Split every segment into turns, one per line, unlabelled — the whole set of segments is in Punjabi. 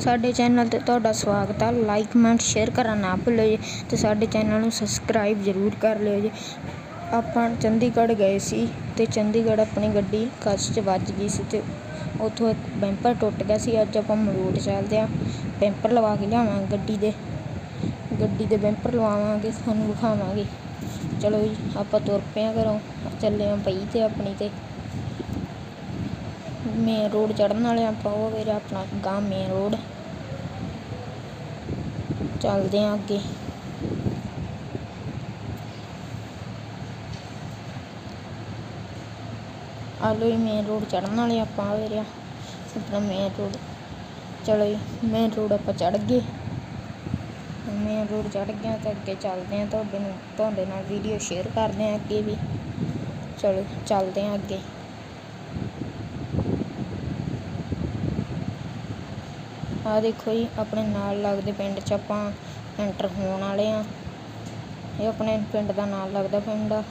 ਸਾਡੇ ਚੈਨਲ ਤੇ ਤੁਹਾਡਾ ਸਵਾਗਤ ਆ। ਲਾਈਕ ਕਮੈਂਟ ਸ਼ੇਅਰ ਕਰਨਾ ਨਾ ਭੁੱਲਿਓ ਜੀ ਤੇ ਸਾਡੇ ਚੈਨਲ ਨੂੰ ਸਬਸਕ੍ਰਾਈਬ ਜ਼ਰੂਰ ਕਰ ਲਿਓ ਜੀ। ਆਪਾਂ ਚੰਡੀਗੜ੍ਹ ਗਏ ਸੀ ਤੇ ਚੰਡੀਗੜ੍ਹ ਆਪਣੀ ਗੱਡੀ ਕੱਚ 'ਚ ਵੱਜ ਗਈ ਸੀ ਤੇ ਉੱਥੋਂ ਇੱਕ ਬੈਂਪਰ ਟੁੱਟ ਗਿਆ ਸੀ। ਅੱਜ ਆਪਾਂ ਮਲੋਟ ਚੱਲਦੇ ਹਾਂ ਬੈਂਪਰ ਲਵਾ ਕੇ ਲਿਆਵਾਂਗੇ ਗੱਡੀ ਦੇ। ਗੱਡੀ ਦੇ ਬੈਂਪਰ ਲਵਾਵਾਂਗੇ, ਤੁਹਾਨੂੰ ਵਿਖਾਵਾਂਗੇ। ਚਲੋ ਜੀ, ਆਪਾਂ ਤੁਰ ਪਏ ਹਾਂ ਘਰੋਂ। ਚੱਲੇ ਹਾਂ ਪਈ ਤੇ ਆਪਣੀ ਤੇ। ਮੇਨ ਰੋਡ ਚੜਨ ਵਾਲੇ ਆਪਾਂ ਉਹ ਵੀਰੇ ਆਪਣਾ ਗਾਂ ਮੇਨ ਰੋਡ ਚੱਲਦੇ ਹਾਂ ਅੱਗੇ ਆ ਲਓ ਜੀ ਮੇਨ ਰੋਡ ਚੜਨ ਵਾਲੇ ਆਪਾਂ ਆ ਵੀਰੇ ਆਪਣਾ ਮੇਨ ਰੋਡ ਚਲੋ ਜੀ ਮੇਨ ਰੋਡ ਆਪਾਂ ਚੜ ਗਏ ਮੇਨ ਰੋਡ ਚੜ ਗਿਆ ਤਾਂ ਅੱਗੇ ਚੱਲਦੇ ਹਾਂ ਤੁਹਾਡੇ ਨੂੰ ਤੁਹਾਡੇ ਨਾਲ ਵੀਡੀਓ ਸ਼ੇਅਰ ਕਰਦੇ ਹਾਂ ਅੱਗੇ ਵੀ ਚਲੋ ਚੱਲਦੇ ਹਾਂ ਅੱਗੇ ਆ ਦੇਖੋ ਜੀ, ਆਪਣੇ ਨਾਲ ਲੱਗਦੇ ਪਿੰਡ 'ਚ ਆਪਾਂ ਐਂਟਰ ਹੋਣ ਵਾਲੇ ਆ। ਇਹ ਆਪਣੇ ਪਿੰਡ ਦਾ ਨਾਲ ਲੱਗਦਾ ਪਿੰਡ ਆ।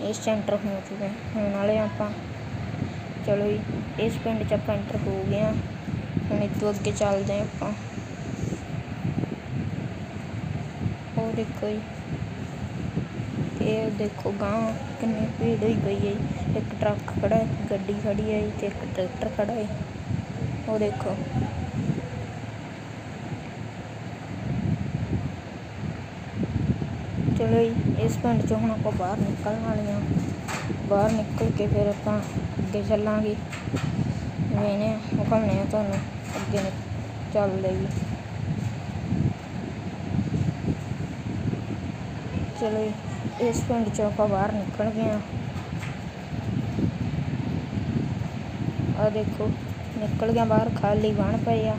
ਇਸ 'ਚ ਐਂਟਰ ਹੋ ਚੁੱਕੇ ਹੋਣ ਵਾਲੇ ਆ ਆਪਾਂ। ਚਲੋ ਜੀ, ਇਸ ਪਿੰਡ 'ਚ ਆਪਾਂ ਐਂਟਰ ਹੋ ਗਏ ਆ। ਹੁਣ ਇੱਥੋਂ ਅੱਗੇ ਚੱਲਦੇ ਆ ਆਪਾਂ। ਉਹ ਦੇਖੋ ਜੀ, ਇਹ ਦੇਖੋ ਗਾਂ ਕਿੰਨੀ ਭੀੜ ਹੋਈ ਪਈ ਹੈ ਜੀ। ਇੱਕ ਟਰੱਕ ਖੜਾ ਹੈ ਗੱਡੀ ਖੜੀ ਹੈ ਜੀ ਤੇ ਇੱਕ ਟਰੈਕਟਰ ਖੜਾ ਹੈ ਉਹ ਦੇਖੋ। ਚਲੋ ਜੀ ਇਸ ਪਿੰਡ 'ਚੋਂ ਹੁਣ ਆਪਾਂ ਬਾਹਰ ਨਿਕਲਣ ਵਾਲੇ ਹਾਂ। ਬਾਹਰ ਨਿਕਲ ਕੇ ਫਿਰ ਆਪਾਂ ਅੱਗੇ ਚੱਲਾਂਗੇ। ਵੇਨੇ ਵਿਖਾਉਂਦੇ ਆ ਤੁਹਾਨੂੰ ਅੱਗੇ ਨੂੰ ਚੱਲਦੇ ਜੀ ਚਲੋ ਜੀ, ਇਸ ਪਿੰਡ 'ਚੋਂ ਆਪਾਂ ਬਾਹਰ ਨਿਕਲ ਗਏ ਹਾਂ। ਆ ਦੇਖੋ, ਨਿਕਲ ਗਿਆ ਬਾਹਰ, ਖਾਲੀ ਬਣ ਪਏ ਆ।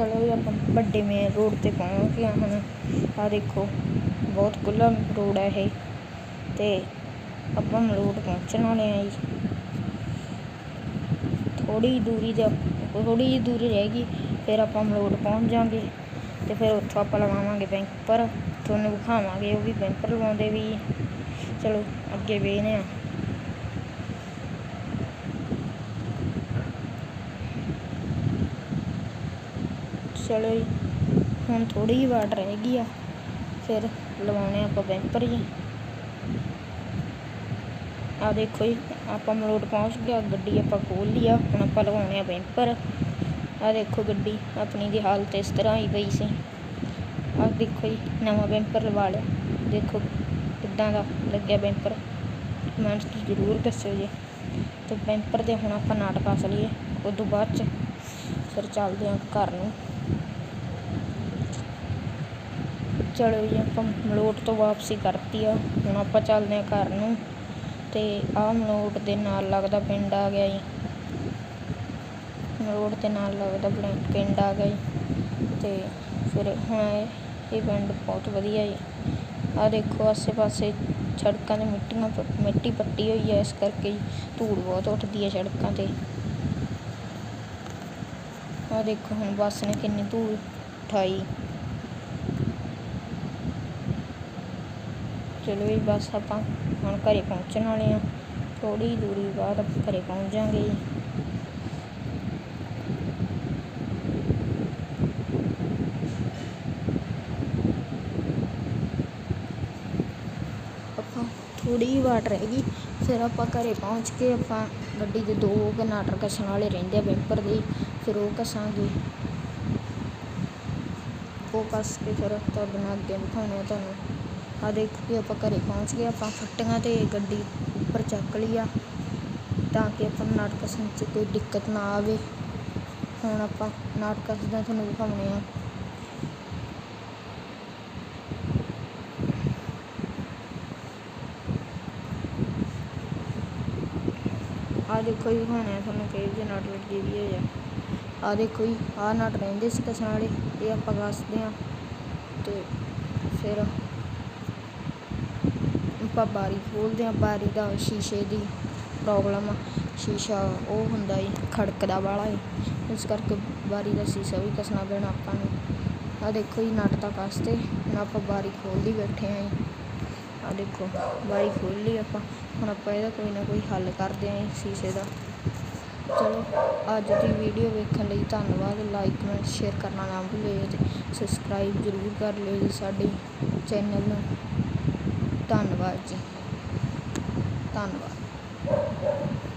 ਚਲੋ ਜੀ, ਆਪਾਂ ਵੱਡੇ ਮੇਨ ਰੋਡ ਤੇ ਪਹੁੰਚ ਗਏ ਹਾਂ ਹੁਣ ਆ ਦੇਖੋ, ਬਹੁਤ ਖੁੱਲ੍ਹਾ ਰੋਡ ਹੈ ਇਹ। ਤੇ ਆਪਾਂ ਮਲੋਟ ਪਹੁੰਚਣ ਵਾਲੇ ਆ ਜੀ। ਥੋੜੀ ਦੂਰੀ ਦੇ ਥੋੜੀ ਜਿਹੀ ਦੂਰੀ ਰਹਿ ਗਈ, ਫਿਰ ਆਪਾਂ ਮਲੋਟ ਪਹੁੰਚ ਜਾਾਂਗੇ। ਤੇ ਫਿਰ ਉੱਥੋਂ ਆਪਾਂ ਲਵਾਵਾਂਗੇ ਬੈਂਪਰ ਤੁਹਾਨੂੰ ਵਿਖਾਵਾਂਗੇ, ਉਹ ਵੀ ਬੈਂਕ ਲਵਾਉਂਦੇ ਵੀ। ਚਲੋ, ਅੱਗੇ ਵੇਖਦੇ ਆ ਚਲੋ ਜੀ, ਹੁਣ ਥੋੜੀ ਜਿਹੀ ਵਾਟ ਰਹਿ ਗਈ ਆ, ਫਿਰ ਲਵਾਉਣੇ ਆਪਾਂ ਬੈਂਪਰ ਜੀ। ਆ ਦੇਖੋ ਜੀ, ਆਪਾਂ ਮਲੋਟ ਪਹੁੰਚ ਗਿਆ ਗੱਡੀ ਆਪਾਂ ਖੋਲ ਲਈ ਆ, ਹੁਣ ਆਪਾਂ ਲਵਾਉਣੇ ਆ ਬੈਂਪਰ। ਆ ਦੇਖੋ ਗੱਡੀ, ਆਪਣੀ ਦੀ ਹਾਲਤ ਇਸ ਤਰ੍ਹਾਂ ਹੀ ਪਈ ਸੀ। ਆ ਦੇਖੋ ਜੀ, ਨਵਾਂ ਬੈਂਪਰ ਲਵਾ ਲਿਆ। ਦੇਖੋ ਕਿੱਦਾਂ ਦਾ ਲੱਗਿਆ ਬੈਂਪਰ। ਕਮੈਂਟਸ 'ਚ ਜ਼ਰੂਰ ਦੱਸਿਓ ਜੀ। ਤੇ ਬੈਂਪਰ ਦੇ ਹੁਣ ਆਪਾਂ ਨਾਟਕ ਆ ਲਈਏ ਉਸ ਤੋਂ ਬਾਅਦ 'ਚ ਫਿਰ ਚੱਲਦੇ ਹਾਂ ਘਰ ਨੂੰ। ਚਲੋ ਜੀ ਆਪਾਂ ਮਲੋਟ ਤੋਂ ਵਾਪਸੀ ਕਰਤੀ ਆ। ਹੁਣ ਆਪਾਂ ਚੱਲਦੇ ਹਾਂ ਘਰ ਨੂੰ। ਤੇ ਆਹ ਮਲੋਟ ਦੇ ਨਾਲ ਲੱਗਦਾ ਪਿੰਡ ਆ ਗਿਆ ਜੀ। ਮਲੋਟ ਦੇ ਨਾਲ ਲੱਗਦਾ ਪਿੰਡ ਆ ਗਿਆ ਜੀ। ਤੇ ਫਿਰ ਹੁਣ ਇਹ ਪਿੰਡ ਬਹੁਤ ਵਧੀਆ ਜੀ। ਆ ਦੇਖੋ ਆਸੇ ਪਾਸੇ ਸੜਕਾਂ 'ਤੇ ਮਿੱਟੀਆਂ ਮਿੱਟੀ ਪੱਟੀ ਹੋਈ ਹੈ ਇਸ ਕਰਕੇ ਧੂੜ ਬਹੁਤ ਉੱਠਦੀ ਹੈ ਸੜਕਾਂ 'ਤੇ। ਆ ਦੇਖੋ ਹੁਣ ਬੱਸ ਨੇ ਕਿੰਨੀ ਧੂੜ ਉਠਾਈ। ਚਲੋ ਜੀ, ਬਸ ਆਪਾਂ ਹੁਣ ਘਰੇ ਪਹੁੰਚਣ ਵਾਲੇ ਆ ਥੋੜੀ ਦੂਰੀ ਬਾਅਦ ਆਪਾਂ ਘਰੇ ਪਹੁੰਚ ਜਾਾਂਗੇ ਜੀ। ਆਪਾਂ ਥੋੜੀ ਜਿਹੀ ਵਾਟ ਰਹਿ ਗਈ, ਫਿਰ ਆਪਾਂ ਘਰੇ ਪਹੁੰਚ ਕੇ ਆਪਾਂ ਗੱਡੀ ਦੇ ਦੋ ਕਨਾਟਰ ਕੱਸਣ ਵਾਲੇ ਰਹਿੰਦੇ ਆ ਬੈਂਪਰ ਦੇ, ਫਿਰ ਉਹ ਕੱਸਾਂਗੇ। ਉਹ ਕੱਸ ਕੇ ਫਿਰ ਤੁਹਾਡੇ ਨਾਲ ਅੱਗੇ ਵਿਖਾਉਣੇ ਆ ਤੁਹਾਨੂੰ। ਆ ਦੇਖ ਵੀ ਆਪਾਂ ਘਰੇ ਪਹੁੰਚ ਗਏ, ਆਪਾਂ ਫੱਟੀਆਂ ਤੇ ਗੱਡੀ ਉੱਪਰ ਚੱਕ ਲਈ ਆ, ਤਾਂ ਕਿ ਆਪਾਂ ਨੂੰ ਨਾਟਕ ਕੱਸਣ 'ਚ ਕੋਈ ਦਿੱਕਤ ਨਾ ਆਵੇ। ਹੁਣ ਆਪਾਂ ਨਾਟਕ ਕੱਸਦਾ ਤੁਹਾਨੂੰ ਵਿਖਾਉਣੇ ਆ। ਆ ਦੇਖੋ ਜੀ, ਹੁਣ ਤੁਹਾਨੂੰ ਕਹੇ ਜੇ ਨਟ ਲੱਗੀ ਵੀ ਹੋਈ ਆ। ਆ ਦੇਖੋ ਜੀ ਆ ਨਟ ਰਹਿੰਦੇ ਸੀ ਕਸਣ ਵਾਲੇ, ਇਹ ਆਪਾਂ ਕੱਸਦੇ ਆ। ਤੇ ਫਿਰ ਆਪਾਂ ਬਾਰੀ ਖੋਲਦੇ ਹਾਂ, ਬਾਰੀ ਦਾ ਸ਼ੀਸ਼ੇ ਦੀ ਪ੍ਰੋਬਲਮ ਆ। ਸ਼ੀਸ਼ਾ ਉਹ ਹੁੰਦਾ ਏ ਖੜਕਦਾ ਵਾਲਾ ਏ। ਇਸ ਕਰਕੇ ਬਾਰੀ ਦਾ ਸ਼ੀਸ਼ਾ ਵੀ ਕੱਸਣਾ ਪੈਣਾ ਆਪਾਂ ਨੂੰ। ਆ ਦੇਖੋ ਜੀ, ਨਟ ਤਾਂ ਕਸਤੇ, ਹੁਣ ਆਪਾਂ ਬਾਰੀ ਖੋਲ੍ਹਦੀ ਬੈਠੇ ਆਂ ਜੀ। ਆ ਦੇਖੋ, ਬਾਰੀ ਖੋਲ੍ਹ ਲਈ ਆਪਾਂ। ਹੁਣ ਆਪਾਂ ਇਹਦਾ ਕੋਈ ਨਾ ਕੋਈ ਹੱਲ ਕਰਦੇ ਆਂ ਸ਼ੀਸ਼ੇ ਦਾ। ਚਲੋ, ਅੱਜ ਦੀ ਵੀਡੀਓ ਵੇਖਣ ਲਈ ਧੰਨਵਾਦ। ਲਾਈਕ ਕਮੈਂਟ ਸ਼ੇਅਰ ਕਰਨਾ ਨਾ ਭੁੱਲਿਓ ਤੇ ਸਬਸਕ੍ਰਾਈਬ ਜ਼ਰੂਰ ਕਰ ਲਿਓ ਜੀ ਸਾਡੇ ਚੈਨਲ ਨੂੰ। ਧੰਨਵਾਦ ਜੀ। ਧੰਨਵਾਦ।